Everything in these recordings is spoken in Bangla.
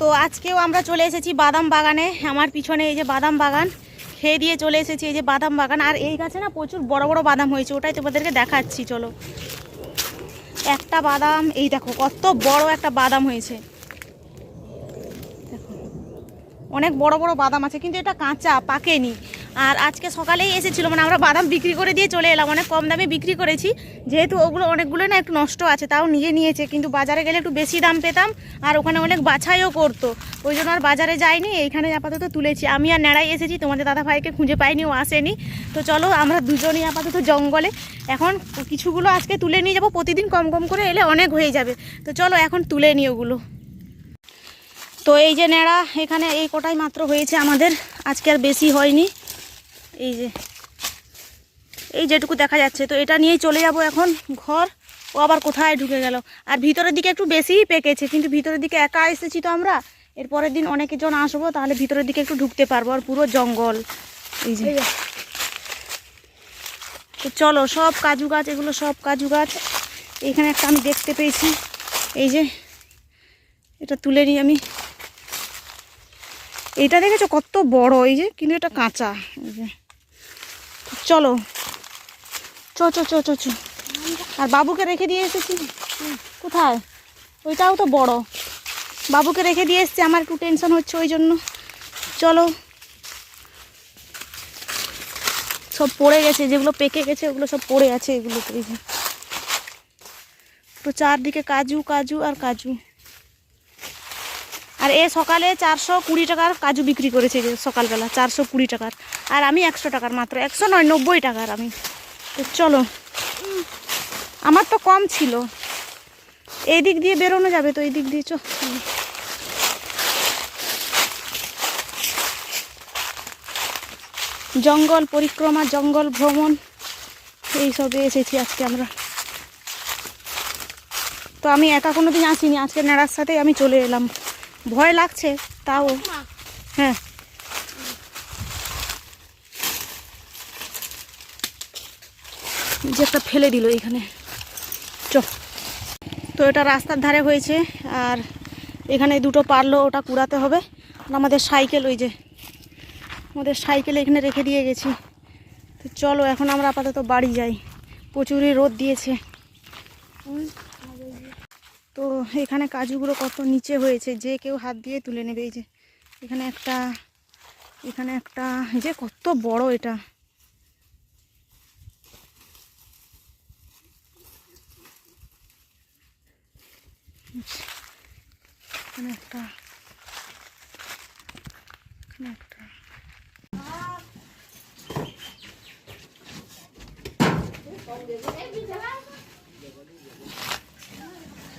তো আজকেও আমরা চলে এসেছি বাদাম বাগানে। আমার পিছনে এই যে বাদাম বাগান, খেয়ে দিয়ে চলে এসেছি এই যে বাদাম বাগান। আর এই গাছে না প্রচুর বড় বড় বাদাম হয়েছে, ওটাই তোমাদেরকে দেখাচ্ছি, চলো। একটা বাদাম, এই দেখো কত বড় একটা বাদাম হয়েছে। অনেক বড় বড় বাদাম আছে, কিন্তু এটা কাঁচা, পাকেনি। আর আজকে সকালেই এসেছিল মানে আমরা বাদাম বিক্রি করে দিয়ে চলে এলাম, অনেক কম দামে বিক্রি করেছি। যেহেতু ওগুলো অনেকগুলো না একটু নষ্ট আছে, তাও নিয়ে নিয়েছে, কিন্তু বাজারে গেলে একটু বেশি দাম পেতাম, আর ওখানে অনেক বাছাইও করতো। ওই জন্য আর বাজারে যাইনি, এইখানে আপাতত তুলেছি। আমি আর নেড়াই এসেছি, তোমাদের দাদা ভাইকে খুঁজে পাইনি, ও আসেনি। তো চলো, আমরা দুজনই আপাতত জঙ্গলে। এখন কিছুগুলো আজকে তুলে নিয়ে যাব, প্রতিদিন কম কম করে এলে অনেক হয়ে যাবে। তো চলো, এখন তুলে নিই ওগুলো। তো এই যে নেড়া এখানে এই কোটাই মাত্র হয়েছে আমাদের, আজকে আর বেশি হয়নি। এই যে এই যেটুকু দেখা যাচ্ছে তো এটা নিয়েই চলে যাব এখন ঘর। ও আবার কোথায় ঢুকে গেল? আর ভিতরের দিকে একটু বেশিই পেকেছে কিন্তু ভিতরের দিকে একা এসেছি তো আমরা। এর পরের দিন অনেকজন আসব তাহলে ভিতরের দিকে একটু ঢুকতে পারব আর পুরো জঙ্গল। এই যে। তো চলো সব কাজু গাছ এগুলো সব কাজু গাছ এখানে একটা আমি দেখতে পেয়েছি। এই যে এটা তুলে নিই আমি। এটা দেখেছ কত বড়? এই যে কিন্তু এটা কাঁচা। এই যে। চলো। চো চো চো চো চো। আর বাবুকে রেখে দিয়ে এসেছি। কোথায়? ওইটাও তো বড়। বাবুকে রেখে দিয়ে এসছি, আমার একটু টেনশন হচ্ছে ওই জন্য। চলো। সব পড়ে গেছে, যেগুলো পেকে গেছে, ওগুলো সব পড়ে আছে এগুলো তো চারদিকে কাজু কাজু আর কাজু। আর এ সকালে চারশো কুড়ি টাকার কাজু বিক্রি করেছে সকালবেলা, চারশো কুড়ি টাকার। আর আমি একশো টাকার মাত্র, একশো নয়, নব্বই টাকার আমি। তো চলো, আমার তো কম ছিল। এই দিক দিয়ে বেরোনো যাবে তো এই দিক দিয়ে চ জঙ্গল পরিক্রমা, জঙ্গল ভ্রমণ, এইসবে এসেছি আজকে আমরা। তো আমি একা কোনো দিন আসিনি, আজকে নেড়ার সাথে আমি চলে এলাম। ভয় লাগছে তাও। হ্যাঁ। যে একটা ফেলে দিল এখানে। চ তো এটা রাস্তার ধারে হয়েছে আর এখানে দুটো পারল ওটা কুড়াতে হবে। আর আমাদের সাইকেল ওই যে আমাদের সাইকেল এখানে রেখে দিয়ে গেছি। তো চলো এখন আমরা আপাতত বাড়ি যাই। প্রচুরই রোদ দিয়েছে। তো এখানে কাজুগুলো কত নিচে হয়েছে, যে কেউ হাত দিয়ে তুলে নেবে, এই যে এখানে একটা এখানে একটা যে কত বড় এটা। একটা একটা।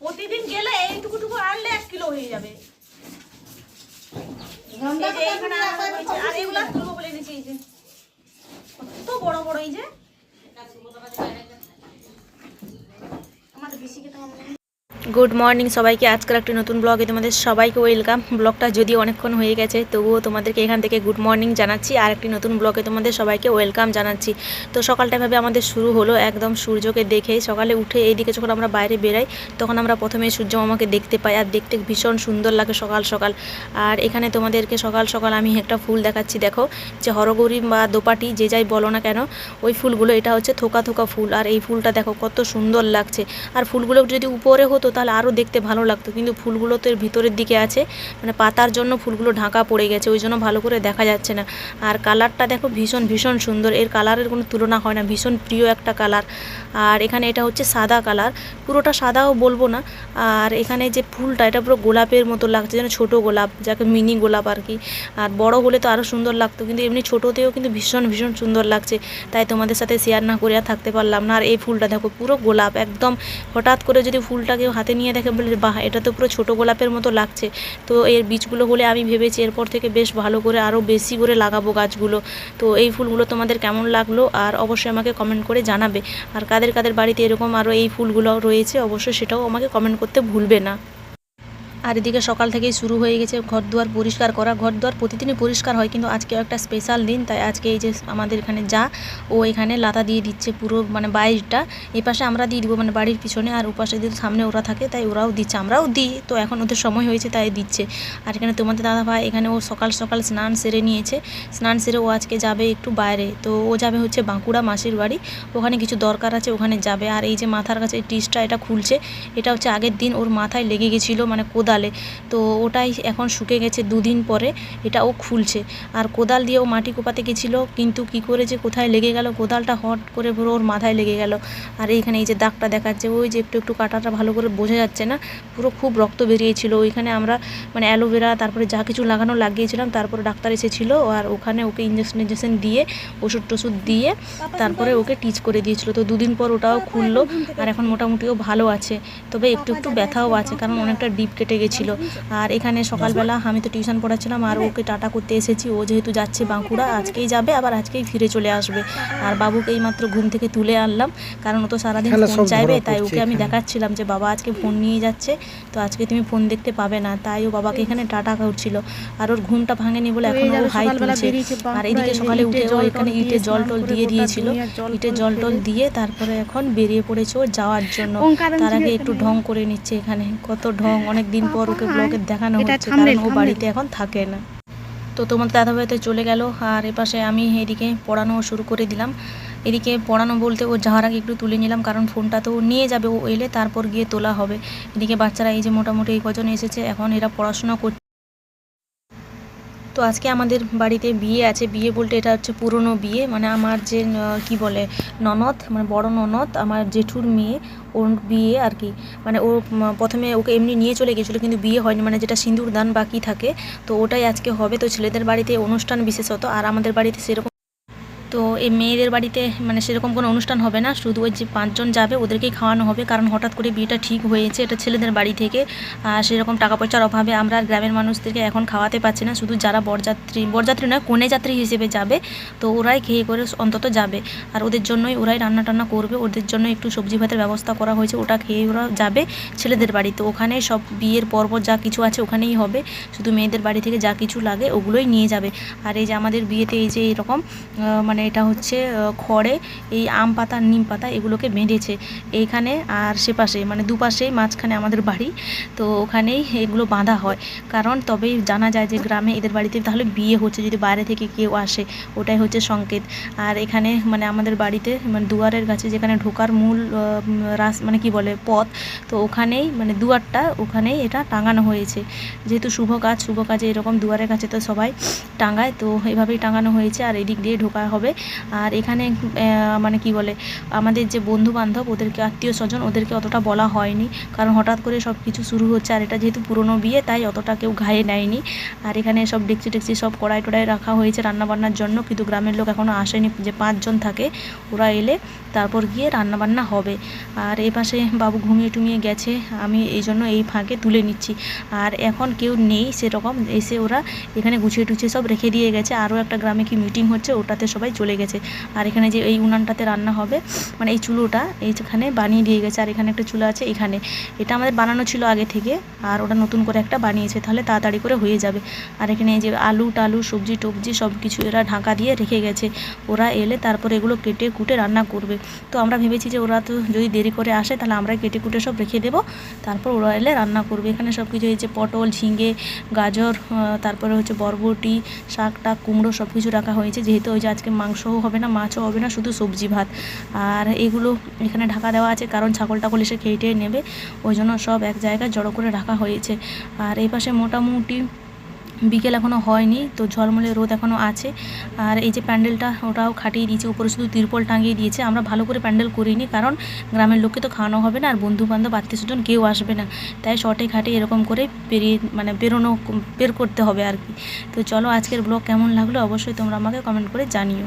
প্রতিদিন গেলে এইটুকু টুকু আনলে এক কিলো হয়ে যাবে। এখানে আর এগুলা তুলবো বলে এনেছি এই যে। কত বড় বড় এই যে আমার বেশি খেতে হবে না। গুড মর্নিং সবাইকে। আজকাল একটি নতুন ব্লগে তোমাদের সবাইকে ওয়েলকাম ব্লগটা যদিও অনেকক্ষণ হয়ে গেছে, তবুও তোমাদেরকে এখান থেকে গুড মর্নিং জানাচ্ছি। আর একটি নতুন ব্লগে তোমাদের সবাইকে ওয়েলকাম জানাচ্ছি। তো সকালটা ভাবে আমাদের শুরু হলো, একদম সূর্যকে দেখে। সকালে উঠে এইদিকে যখন আমরা বাইরে বেরাই, তখন আমরা প্রথমে সূর্য মামাকে দেখতে পাই, আর দেখতে ভীষণ সুন্দর লাগে সকাল সকাল। আর এখানে তোমাদেরকে সকাল সকাল আমি একটা ফুল দেখাচ্ছি, দেখো। যে হরগৌরী বা দোপাটি, যে যাই বলো না কেন, ওই ফুলগুলো, এটা হচ্ছে থোকা থোকা ফুল। আর এই ফুলটা দেখো কত সুন্দর লাগছে। আর ফুলগুলো যদি উপরে হতো তাহলে আরও দেখতে ভালো লাগতো। কিন্তু ফুলগুলো তো এর ভিতরের দিকে আছে। মানে পাতার জন্য ফুলগুলো ঢাকা পড়ে গেছে, ওই জন্য ভালো করে দেখা যাচ্ছে না। আর কালারটা দেখো ভীষণ ভীষণ সুন্দর। এর কালারের কোনো তুলনা হয় না, ভীষণ প্রিয় একটা কালার। আর এখানে এটা হচ্ছে সাদা কালার। পুরোটা সাদাও বলব না। আর এখানে যে ফুলটা, এটা পুরো গোলাপের মতো লাগছে, যেন ছোটো গোলাপ, যাকে মিনি গোলাপ আর কি। আর বড় হলে তো আরও সুন্দর লাগতো, কিন্তু এমনি ছোটোতেও কিন্তু ভীষণ ভীষণ সুন্দর লাগছে। তাই তোমাদের সাথে শেয়ার না করে থাকতে পারলাম না। আর এই ফুলটা দেখো পুরো গোলাপ, একদম হঠাৎ করে যদি ফুলটা কেউ হাতে হাতে নিয়ে দেখে বলে বাহ, এটা তো পুরো ছোটো গোলাপের মতো লাগছে। তো এর বীজগুলো হলে আমি ভেবেছি এরপর থেকে বেশ ভালো করে আরও বেশি করে লাগাবো গাছগুলো। তো এই ফুলগুলো তোমাদের কেমন লাগল? আর অবশ্যই আমাকে কমেন্ট করে জানাবে। আর কাদের কাদের বাড়িতে এরকম আরও এই ফুলগুলো রয়েছে, অবশ্যই সেটাও আমাকে কমেন্ট করতে ভুলবে না। আর এদিকে সকাল থেকেই শুরু হয়ে গেছে ঘর দুয়ার পরিষ্কার করা। ঘর দুয়ার প্রতিদিনই পরিষ্কার হয়, কিন্তু আজকে একটা স্পেশাল দিন, তাই আজকে এই যে আমাদের এখানে যা, ও এখানে লাতা দিয়ে দিচ্ছে পুরো মানে বাইরটা এই পাশে আমরা দিয়ে দিব মানে বাড়ির পিছনে, আর ওপাশে যদি সামনে ওরা থাকে, তাই ওরাও দিচ্ছে, আমরাও দিই। তো এখন ওদের সময় হয়েছে, তাই দিচ্ছে। আর এখানে তোমাদের দাদা ভাই, এখানে ও সকাল সকাল স্নান সেরে নিয়েছে। স্নান সেরে ও আজকে যাবে একটু বাইরে। তো ও যাবে হচ্ছে বাঁকুড়া মাসির বাড়ি। ওখানে কিছু দরকার আছে, ওখানে যাবে। আর এই যে মাথার কাছে টিসটা, এটা খুলছে। এটা হচ্ছে আগের দিন ওর মাথায় লেগে গেছিল মানে কোদালে। তো ওটাই এখন শুকে গেছে দুদিন পরে এটা ও খুলছে। আর কোদাল দিয়ে ও মাটি কোপাতে গেছিল কিন্তু কি করে যে কোথায় লেগে গেল কোদালটা হট করে পুরো ওর মাথায় লেগে গেল। আর এইখানে এই যে দাগটা দেখাচ্ছে ওই যে একটু একটু কাটাটা ভালো করে বোঝা যাচ্ছে না পুরো খুব রক্ত বেরিয়েছিল। ওইখানে আমরা মানে অ্যালোভেরা তারপরে যা কিছু লাগানো লাগিয়েছিলাম তারপরে ডাক্তার এসেছিল আর ওখানে ওকে ইঞ্জেকশন ইঞ্জেকশন দিয়ে ওষুধ টষুধ দিয়ে তারপরে ওকে টিচ করে দিয়েছিল। তো দুদিন পর ওটাও খুললো আর এখন মোটামুটিও ভালো আছে। তবে একটু একটু ব্যথাও আছে কারণ অনেকটা ডিপ কেটে গেছিল। আর এখানে সকালবেলা আমি তো টিউশন পড়াচ্ছিলাম আর ওকে টাটা করতে এসেছি। ও যেহেতু যাচ্ছে বাঁকুড়া আজকেই যাবে আবার আজকেই ফিরে চলে আসবে। আর বাবুকে এই মাত্র ঘুম থেকে তুলে আনলাম কারণ ও তো সারাদিন ফোন চাইবে তাই ওকে আমি দেখাচ্ছিলাম যে বাবা আজকে ফোন নিয়ে যাচ্ছে তো আজকে তুমি ফোন দেখতে পাবে না। তাই ও বাবাকে এখানে টাটা করছিল। আর ওর ঘুমটা ভাঙেনি বলে এখন ও হাই তুলছে। আর এদিকে সকালে উঠে ও এখানে ইটে জল টল দিয়ে দিয়েছিল। ইটে জল টল দিয়ে। তারপরে এখন বেরিয়ে পড়েছে ও যাওয়ার জন্য। তার আগে একটু ঢং করে নিচ্ছে এখানে। কত ঢং অনেক দিন পর ওকে ব্লগে দেখানো হচ্ছে কারণ ও বাড়িতে এখন থাকে না। তো তোমার দাদাভাই তো চলে গেল আর এপাশে আমি এদিকে পড়ানো শুরু করে দিলাম। এদিকে পড়ানো বলতে ও যাওয়ার আগে একটু তুলে নিলাম কারণ ফোনটা তো নিয়ে যাবে ও এলে তারপর গিয়ে তোলা হবে। এদিকে বাচ্চারা এই যে মোটামুটি এই কজন এসেছে এখন এরা পড়াশোনা করছে। তো আজকে আমাদের বাড়িতে বিয়ে আছে। বিয়ে বলতে এটা হচ্ছে পুরনো বিয়ে। মানে আমার যে কি বলে, ননদ মানে বড় ননদ, আমার জেঠুর মেয়ে, ওর বিয়ে আর কি। মানে ও প্রথমে ওকে এমনি নিয়ে চলে গেছিল কিন্তু বিয়ে হয়নি। মানে যেটা সিঁদুর দান বাকি থাকে, তো ওটাই আজকে হবে। তো ছেলেদের বাড়িতে অনুষ্ঠান বিশেষত, আর আমাদের বাড়িতে সেরকম তো এই মেয়েদের বাড়িতে মানে সেরকম কোনো অনুষ্ঠান হবে না। শুধু ওই যে পাঁচজন যাবে ওদেরকেই খাওয়ানো হবে। কারণ হঠাৎ করে বিয়েটা ঠিক হয়েছে এটা ছেলেদের বাড়ি থেকে। আর সেরকম টাকা পয়সার অভাবে আমরা গ্রামের মানুষদেরকে এখন খাওয়াতে পারছি না। শুধু যারা বরযাত্রী বরযাত্রী নয় কনে যাত্রী হিসেবে যাবে। তো ওরাই খেয়ে করে অন্তত যাবে। আর ওদের জন্যই ওরাই রান্না টান্না করবে। ওদের জন্য একটু সবজি ভাতের ব্যবস্থা করা হয়েছে ওটা খেয়ে ওরা যাবে ছেলেদের বাড়ি। তো ওখানে সব বিয়ের পর্ব যা কিছু আছে ওখানেই হবে। শুধু মেয়েদের বাড়ি থেকে যা কিছু লাগে ওগুলোই নিয়ে যাবে। আর এই যে আমাদের বিয়েতে এই যে এরকম আহ, মানে এটা হচ্ছে খড়ে এই আম পাতা, নিম পাতা এগুলোকে বেঁধেছে। এইখানে আর সে পাশে মানে দুপাশেই মাঝখানে আমাদের বাড়ি, তো ওখানেই এগুলো বাঁধা হয়। কারণ তবেই জানা যায় যে গ্রামে এদের বাড়িতে তাহলে বিয়ে হচ্ছে, যদি বাইরে থেকে কেউ আসে, ওটাই হচ্ছে সংকেত। আর এখানে মানে আমাদের বাড়িতে মানে দুয়ারের কাছে যেখানে ঢোকার মূল রাস মানে কি বলে, পথ, তো ওখানেই মানে দুয়ারটা ওখানেই এটা টাঙানো হয়েছে। যেহেতু শুভ কাজ, শুভ কাজে এরকম দুয়ারের কাছে তো সবাই টাঙায়, তো এভাবেই টাঙানো হয়েছে। আর এদিক দিয়ে ঢোকা হবে আর এখানে মানে কি বলে, আমাদের যে বন্ধু বান্ধব ওদেরকে আত্মীয় স্বজন, ওদেরকে অতটা বলা হয়নি। কারণ হঠাৎ করে সব কিছু শুরু হচ্ছে, আর এটা যেহেতু পুরনো বিয়ে, তাই অতটা কেউ ঘায়ে নেয়নি। আর এখানে সব ডেকচি টেকচি সব কড়াই টড়াই রাখা হয়েছে রান্নাবান্নার জন্য, কিন্তু গ্রামের লোক এখনও আসেনি, যে পাঁচজন থাকে, ওরা এলে তারপর গিয়ে রান্নাবান্না হবে। আর এ পাশে বাবু ঘুমিয়ে টুমিয়ে গেছে, আমি এই জন্য এই ফাঁকে তুলে নিচ্ছি। আর এখন কেউ নেই সেরকম, এসে ওরা এখানে গুছিয়ে টুছিয়ে সব রেখে দিয়ে গেছে। আরও একটা গ্রামে কি মিটিং হচ্ছে, ওটাতে সবাই চলে গেছে। আর এখানে যে এই উনানটাতে রান্না হবে মানে এই চুলোটা এইখানে বানিয়ে দিয়ে গেছে, আর এখানে একটা চুলো আছে এখানে। এটা আমাদের বানানো ছিল আগে থেকে, আর ওটা নতুন করে একটা বানিয়েছে, তাহলে তাড়াতাড়ি করে হয়ে যাবে। আর এখানে এই যে আলু টালু, সবজি টবজি সব কিছু এরা ঢাকা দিয়ে রেখে গেছে। ওরা এলে তারপর এগুলো কেটে কুটে রান্না করবে। তো আমরা ভেবেছি যে ওরা তো যদি দেরি করে আসে, তাহলে আমরা কেটে কুটে সব রেখে দেবো। তারপর ওরা এলে রান্না করবে। এখানে সব কিছু যে পটল, ঝিঙে, গাজর তারপরে হচ্ছে বরবটি শাক টাক কুমড়ো সব কিছু রাখা হয়েছে। যেহেতু ওই যে আজকে মাংসও হবে না, মাছও হবে না, শুধু সবজি ভাত। আর এগুলো এখানে ঢাকা দেওয়া আছে, কারণ ছাগল টাগল এসে খেয়ে টেয়ে নেবে। ওই জন্য সব এক জায়গায় জড়ো করে রাখা হয়েছে। আর এই পাশে মোটামুটি বিকেল এখনও হয়নি, তো ঝলমলে রোদ এখনও আছে। আর এই যে প্যান্ডেলটা, ওটাও খাটিয়ে দিয়েছে উপরে শুধু তিরপল টাঙিয়ে দিয়েছে। আমরা ভালো করে প্যান্ডেল করিনি, কারণ গ্রামের লোককে তো খাওয়ানো হবে না, আর বন্ধু বান্ধব আত্মীয় স্বজন কেউ আসবে না। তাই শর্টে খাটে এরকম করে পেরিয়ে মানে বেরোনো, বের করতে হবে আর কি। তো চলো আজকের ব্লগ কেমন লাগল, অবশ্যই তোমরা আমাকে কমেন্ট করে জানিও।